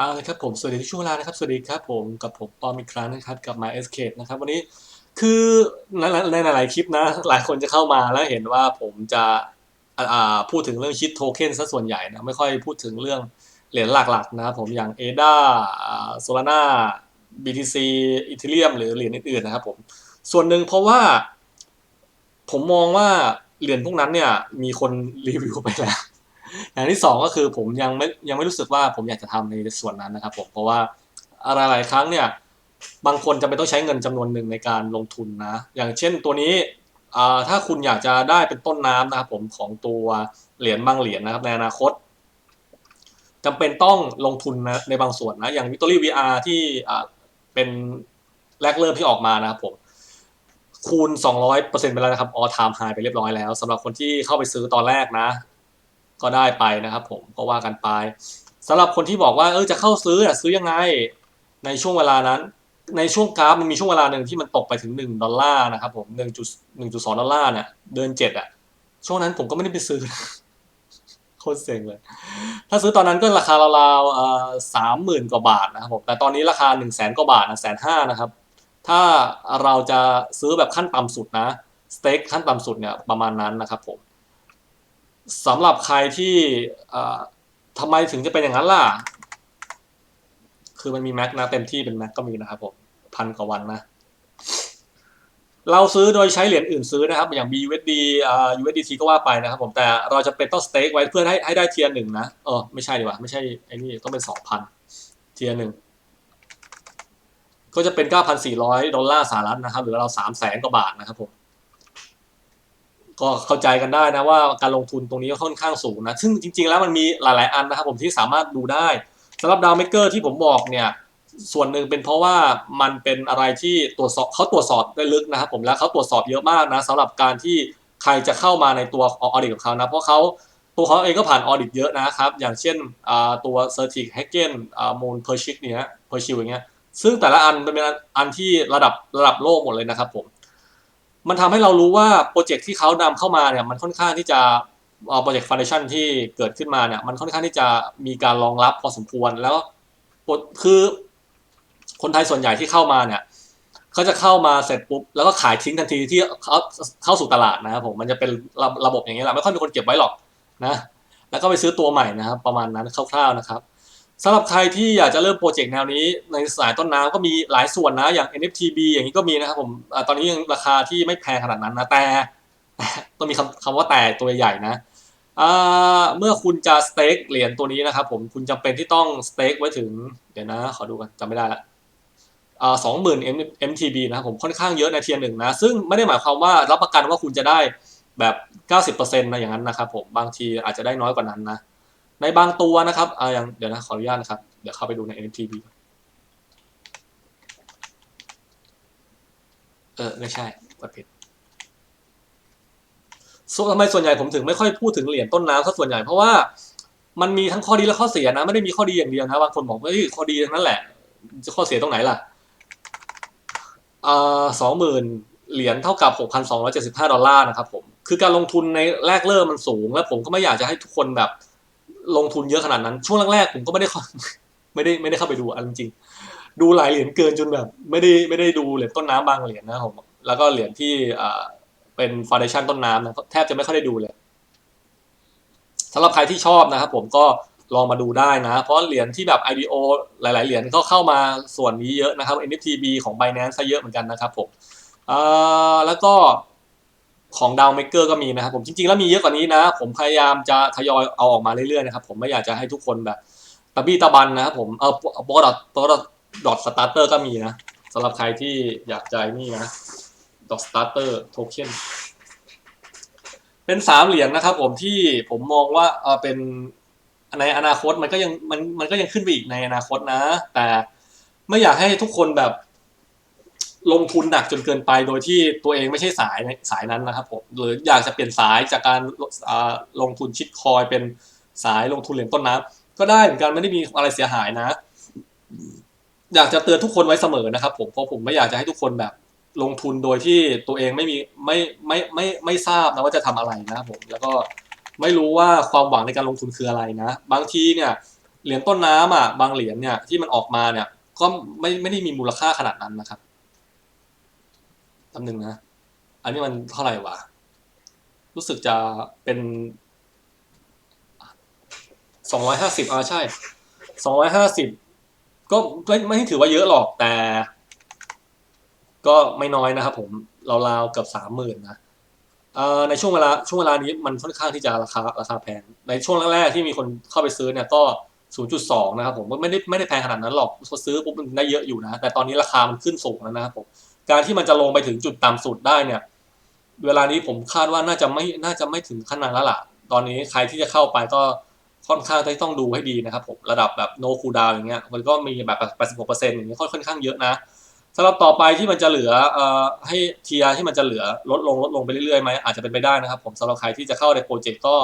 เอาละครับผมสวัสดีทุกช่วงเวลานะครับสวัสดีครับผมกับผมปอมอีกครั้งนะครับกับ My Escape นะครับวันนี้คือในในหลายๆคลิปนะ หลายคนจะเข้ามาแล้วเห็นว่าผมจะพูดถึงเรื่องชิปโทเค็นซะส่วนใหญ่นะไม่ค่อยพูดถึงเรื่องเหรียญหลักๆนะครับผมอย่าง ADA โซลาร่า BTC อีเทเรียมหรือเหรียญอื่นๆนะครับผมส่วนหนึ่งเพราะว่า ผมมองว่าเหรียญพวกนั้นเนี่ยมีคนรีวิวไปแล้ว อย่างที่สองก็คือผมยังไม่ยังไม่รู้สึกว่าผมอยากจะทำในส่วนนั้นนะครับ ผมเพราะว่าอะไรหลายครั้งเนี่ยบางคนจะไม่ต้องใช้เงินจำนวนหนึ่งในการลงทุนนะ อย่างเช่นตัวนี้ถ้าคุณอยากจะได้เป็นต้นน้ำนะครับผมของตัวเหรียญบางเหรียญนะครับในอนาคตจำเป็นต้องลงทุนนะในบางส่วนนะอย่าง Victory VR ที่เป็นแรกเริ่มที่ออกมานะครับผมคูณ 200%ไปแล้วนะครับ all time high ไปเรียบร้อยแล้วสำหรับคนที่เข้าไปซื้อตอนแรกนะ ก็ได้ไปนะครับ ผมก็ว่ากันไปสำหรับคนที่บอกว่าเออจะเข้าซื้ออะซื้อยังไงในช่วงเวลานั้น ในช่วงกราฟมันมีช่วงเวลาหนึ่งที่มันตกไปถึง 1 ดอลลาร์นะครับผม1.1.2ดสองดอลลาร์เนี่ยเดินเจ็ดอะช่วงนั้นผมก็ไม่ได้ไปซื้อโคตรเซ็งเลย ถ้าซื้อตอนนั้นก็ราคาราวๆสามหมื่นกว่าบาทนะครับผมแต่ตอนนี้ราคา1นึ่งแสนกว่าบาทนะแสนห้านะครับ ถ้าเราจะซื้อแบบขั้นต่ำสุดนะสเต็กขั้นต่ำสุดเนี่ยประมาณนั้นนะครับผม สำหรับใครที่ทำไมถึงจะเป็นอย่างนั้นล่ะ คือมันมีแม็กนะเต็มที่เป็นแม็กก็มีนะครับผมพันกว่าวันนะ เราซื้อโดยใช้เหรียญอื่นซื้อนะครับ อย่าง BUSD อ่า USDT ก็ว่าไปนะครับผมแต่เราจะเป็นต้องสเต็กไว้เพื่อให้ให้ได้เทียร์หนึ่งนะเออไม่ใช่ดีกว่าไม่ใช่ไอ้นี่ต้องเป็นสองพันเทียร์หนึ่งก็จะเป็น 9,400 ดอลลาร์สหรัฐนะครับ หรือเรา3 0 0แสนกว่าบาทนะครับผม ก็เข้าใจกันได้นะว่าการลงทุนตรงนี้ก็ค่อนข้างสูงนะ ซึ่งจริง ๆ แล้วมันมีหลาย ๆ อันนะครับผมที่สามารถดูได้สำหรับดาวเมเกอร์ที่ผมบอกเนี่ยส่วนหนึ่งเป็นเพราะว่ามันเป็นอะไรที่ตรวจสอบเขาตรวจสอบได้ลึกนะครับผมแล้วเขาตรวจสอบเยอะมากนะสำหรับการที่ใครจะเข้ามาในตัวออดิตของเขานะเพราะเขาตัวเขาเองก็ผ่านออดิตเยอะนะครับอย่างเช่นตัว c e r t i c h a g e n อ่า Moon p e r s h i k เนี่ย p e r s h i l อย่างเงี้ยซึ่งแต่ละอันเป็นอันที่ระดับระดับโลกหมดเลยนะครับผม มันทำให้เรารู้ว่าโปรเจกต์ที่เขานำเข้ามาเนี่ยมันค่อนข้างที่จะโปรเจกต์ฟ u นเดชั่นที่เกิดขึ้นมาเนี่ยมันค่อนข้างที่จะมีการรองรับพอสมควรแล้วคือคนไทยส่วนใหญ่ที่เข้ามาเนี่ยเขาจะเข้ามาเสร็จปุ๊บแล้วก็ขายทิ้งทันทีที่เขาเข้าสู่ตลาดนะครับผมมันจะเป็นระระบบอย่างนี้แหละไม่ค่อยมีคนเก็บไว้หรอกนะ แล้วก็ไปซื้อตัวใหม่นะครับ ประมาณนั้นคร่าวๆนะครับ สำหรับใครที่อยากจะเริ่มโปรเจกต์แนวนี้ในสายต้นน้ำก็มีหลายส่วนนะอย่าง NFTB อย่างนี้ก็มีนะครับผมอตอนนี้ยังราคาที่ไม่แพงขนาดนั้นนะแต่ต้องมีคำคำว่าแต่ตัวใหญ่นะเมื่อคุณจะสเต็กเหรียญตัวนี้นะครับผมคุณจำเป็นที่ต้องสเต็กไว้ถึง เดี๋ยวนะ ขอดูกันจำไม่ได้ละสองหมื่น MTB นะครับผมค่อนข้างเยอะในเทียร์หนึ่งนะ ซึ่งไม่ได้หมายความว่ารับประกันว่าคุณจะได้แบบ 90%นะอย่างนั้นนะครับผมบางทีอาจจะได้น้อยกว่านั้นนะ ในบางตัวนะครับอ่าอย่างเดี๋ยวนะขออนุญาตนะครับ เดี๋ยวเข้าไปดูใน NFTB เออไม่ใช่กดผิดส่วนทำไมส่วนใหญ่ผมถึงไม่ค่อยพูดถึงเหรียญต้นน้ำซะส่วนใหญ่เพราะว่ามันมีทั้งข้อดีและข้อเสียนะ ไม่ได้มีข้อดีอย่างเดียวนะบางคนบอกว่าเฮ้ยข้อดีทั้งนั้นแหละจะข้อเสียตรงไหนล่ะอ่าสองหมื่นเหรียญเท่ากับหกพันสองร้อยเจ็ดสิบห้าดอลลาร์นะครับผมคือการลงทุนในแรกเริ่มมันสูง และผมก็ไม่อยากจะให้ทุกคนแบบ ลงทุนเยอะขนาดนั้น ช่วงแรกๆผมก็ไม่ได้ไม่ได้ไม่ได้เข้าไปดูอันจริง ดูหลายเหรียญเกินจนแบบ ไม่ได้ไม่ได้ดูเหรียญต้นน้ำบางเหรียญนะครับผมแล้วก็เหรียญที่อ่าเป็นฟ u n เดชันต้นน้ำนะแทบจะไม่ค่อยได้ดูเลยสำหรับใครที่ชอบนะครับผมก็ลองมาดูได้นะ เพราะเหรียญที่แบบ IDO หลาย ๆ เหรียญก็เข้ามาส่วนนี้เยอะนะครับ NFTB ของ Binance ซะเยอะเหมือนกันนะครับผมอ่าแล้วก็ ของดาวเมเกอร์ก็มีนะครับผมจริงๆแล้วมีเยอะกว่านี้นะ ผมพยายามจะทยอยเอาออกมาเรื่อยๆนะครับผมไม่อยากจะให้ทุกคนแบบตะบี้ตะบันนะครับผมเออโปรดอทโปรดอทสตาร์เตอร์ก็มีนะสำหรับใครที่อยากใจนี่นะดอทสตาร์เตอร์โทเค็นเป็นสามเหรียญนะครับผมที่ผมมองว่าเออเป็นในอนาคตมันก็ยังมันมันก็ยังขึ้นไปอีกในอนาคตนะ แต่ไม่อยากให้ทุกคนแบบ ลงทุนหนักจนเกินไปโดยที่ตัวเองไม่ใช่สายสายนั้นนะครับผมหรืออยากจะเปลี่ยนสายจากการลงทุนชิดคอยเป็นสายลงทุนเหรียญต้นน้ำก็ได้เหมือนกันไม่ได้มีอะไรเสียหายนะ อยากจะเตือนทุกคนไว้เสมอนะครับ ผมเพราะผมไม่อยากจะให้ทุกคนแบบลงทุนโดยที่ตัวเองไม่มีไม่ไม่ไม่ไม่ทราบนะว่าจะทำอะไรนะครับผมแล้วก็ไม่รู้ว่าความหวังในการลงทุนคืออะไรนะ บางทีเนี่ยเหรียญต้นน้ำอะบางเหรียญเนี่ยที่มันออกมาเนี่ยก็ไม่ไม่ได้มีมูลค่าขนาดนั้นนะครับ ตำหนึ่งนะ อันนี้มันเท่าไหร่วะ รู้สึกจะเป็นสองร้อยห้าสิบอ่าใช่สองร้อยห้าสิบก็ไม่ไม่ถือว่าเยอะหรอกแต่ ก็ไม่น้อยนะครับผมราวๆเกือบสามหมื่นนะอ่อในช่วงเวลาช่วงเวลานี้มันค่อนข้างที่จะราคาราคาแพง ในช่วงแรกๆที่มีคนเข้าไปซื้อเนี่ยก็ 0.2 นะครับผมก็ไม่ได้ไม่ได้แพงขนาดนั้นหรอกซื้อปุ๊บมันได้เยอะอยู่นะ แต่ตอนนี้ราคามันขึ้นสูงแล้วนะครับผม การที่มันจะลงไปถึงจุดต่ำสุดได้เนี่ย เวลานี้ผมคาดว่าน่าจะไม่น่าจะไม่ถึงขนาดนั้นละตอนนี้ใครที่จะเข้าไปก็ค่อนข้างที่ต้องดูให้ดีนะครับผมระดับแบบโนคูดาวอย่างเงี้ยมันก็มีแบบ86%อย่างเงี้ยค่อนข้างเยอะนะสำหรับต่อไปที่มันจะเหลือเอ่อให้เทียที่มันจะเหลือลดลงลดลงไปเรื่อยๆไหมอาจจะเป็นไปได้นะครับผมสำหรับใครที่จะเข้าในโปรเจกต์ก็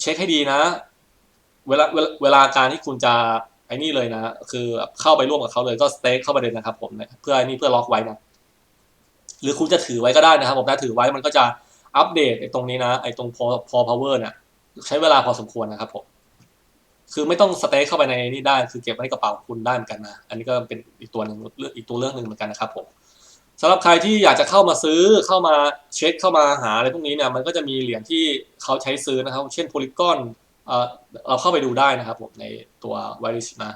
เช็คให้ดีนะ เวลาเวลาการที่คุณจะ ไอ้นี่เลยนะคือเข้าไปร่วมกับเขาเลยก็สเต็กเข้าไปเลยนะครับ ผมเนี่ยเพื่อไอ้นี่เพื่อล็อกไว้นะหรือคุณจะถือไว้ก็ได้นะครับ ผมถ้าถือไว้มันก็จะอัปเดตไอ้ตรงนี้นะไอ้ตรงพอพอพาวเวอร์เนี่ยใช้เวลาพอสมควรนะครับผมคือไม่ต้องสเต็กเข้าไปในนี่ได้ คือเก็บไว้ในกระเป๋าคุณได้เหมือนกันนะอันนี้ก็เป็นอีกตัวหนึ่งเรื่องอีกตัวเรื่องหนึ่งเหมือนกันนะครับผมสำหรับใครที่อยากจะเข้ามาซื้อเข้ามาเช็คเข้ามาหาอะไรพวกนี้เนี่ยมันก็จะมีเหรียญที่เขาใช้ซื้อนะครับ เช่นโพลิกอน เราเข้าไปดูได้นะครับผมในตัวไวริสนะ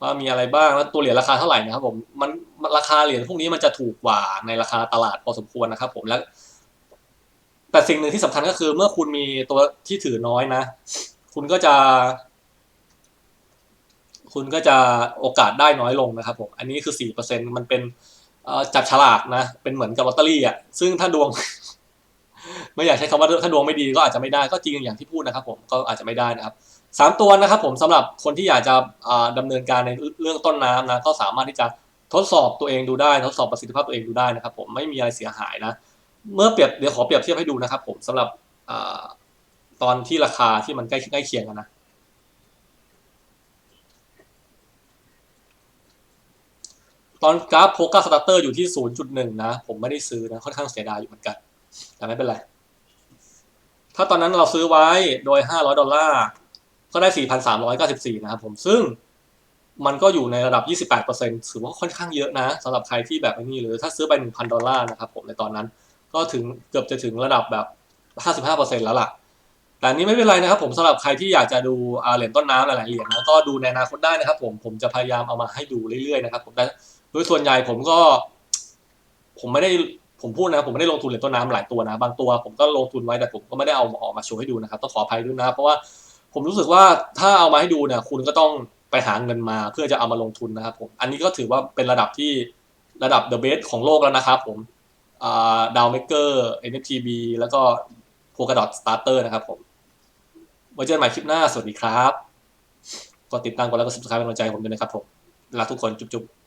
ว่ามีอะไรบ้างแล้วตัวเหรียญราคาเท่าไหร่นะครับผมมันราคาเหรียญพวกนี้มันจะถูกกว่าในราคาตลาดพอสมควรนะครับ ผมและแต่สิ่งหนึ่งที่สำคัญก็คือ เมื่อคุณมีตัวที่ถือน้อยนะ คุณก็จะ คุณก็จะโอกาสได้น้อยลงนะครับผมอันนี้คือสี่เปอร์เซ็นมันเป็นจับฉลากนะ เป็นเหมือนกับลอตเตอรี่อะซึ่งถ้าดวง ไม่อยากใช้คำว่าถ้าดวงไม่ดีก็อาจจะไม่ได้ก็จริงอย่างที่พูดนะครับผมก็อาจจะไม่ได้นะครับสามตัวนะครับผมสำหรับคนที่อยากจะอ่าดำเนินการในเรื่องต้นน้ำนะก็สามารถที่จะทดสอบตัวเองดูได้ ทดสอบประสิทธิภาพตัวเองดูได้นะครับ ผมไม่มีอะไรเสียหายนะ เมื่อเปรียบเดี๋ยวขอเปรียบเทียบให้ดูนะครับ ผมสำหรับอตอนที่ราคาที่มันใกล้ใกล้เคียงกันนะตอนกราฟโพกาสตาร์เตอร์อยู่ที่ 0.1 นะ ผมไม่ได้ซื้อนะ ค่อนข้างเสียดายอยู่เหมือนกัน แต่ไม่เป็นไร ถ้าตอนนั้นเราซื้อไว้โดย 500 ดอลลาร์ ก็ได้ 4,394 นะครับผม ซึ่งมันก็อยู่ในระดับ 28%ถือว่าค่อนข้างเยอะนะสำหรับใครที่แบบนี้หรือถ้าซื้อไป 1,000 ดอลลาร์นะครับผมในตอนนั้น ก็ถึงเกือบจะถึงระดับแบบ 55%แล้วล่ะ แต่นี้ไม่เป็นไรนะครับผมสำหรับใครที่อยากจะดูอาเหรียญต้นน้ำหลายๆเหรียญนะก็ดูในอนาคตได้นะครับผม ผมจะพยายามเอามาให้ดูเรื่อยๆนะครับผมแต่โดยส่วนใหญ่ผมก็ ผมไม่ได้ ผมพูดนะผมไม่ได้ลงทุนเหรียญต้นน้ำหลายตัวนะ บางตัวผมก็ลงทุนไว้แต่ผมก็ไม่ได้เอาออกมาโชว์ให้ดูนะครับต้องขออภัยด้วยนะเพราะว่าผมรู้สึกว่าถ้าเอามาให้ดูเนี่ยคุณก็ต้องไปหาเงินมาเพื่อจะเอามาลงทุนนะครับผมอันนี้ก็ถือว่าเป็นระดับที่ระดับ the best ของโลกแล้วนะครับผมดาวเมเกอร์ NFTB แล้วก็ Polkadot Starter นะครับผมไว้เจอกันใหม่คลิปหน้า สวัสดีครับ กดติดตามกดไลค์กด subscribe เป็นกำลังใจผมด้วยนะครับผมรักทุกคนจุ๊บๆ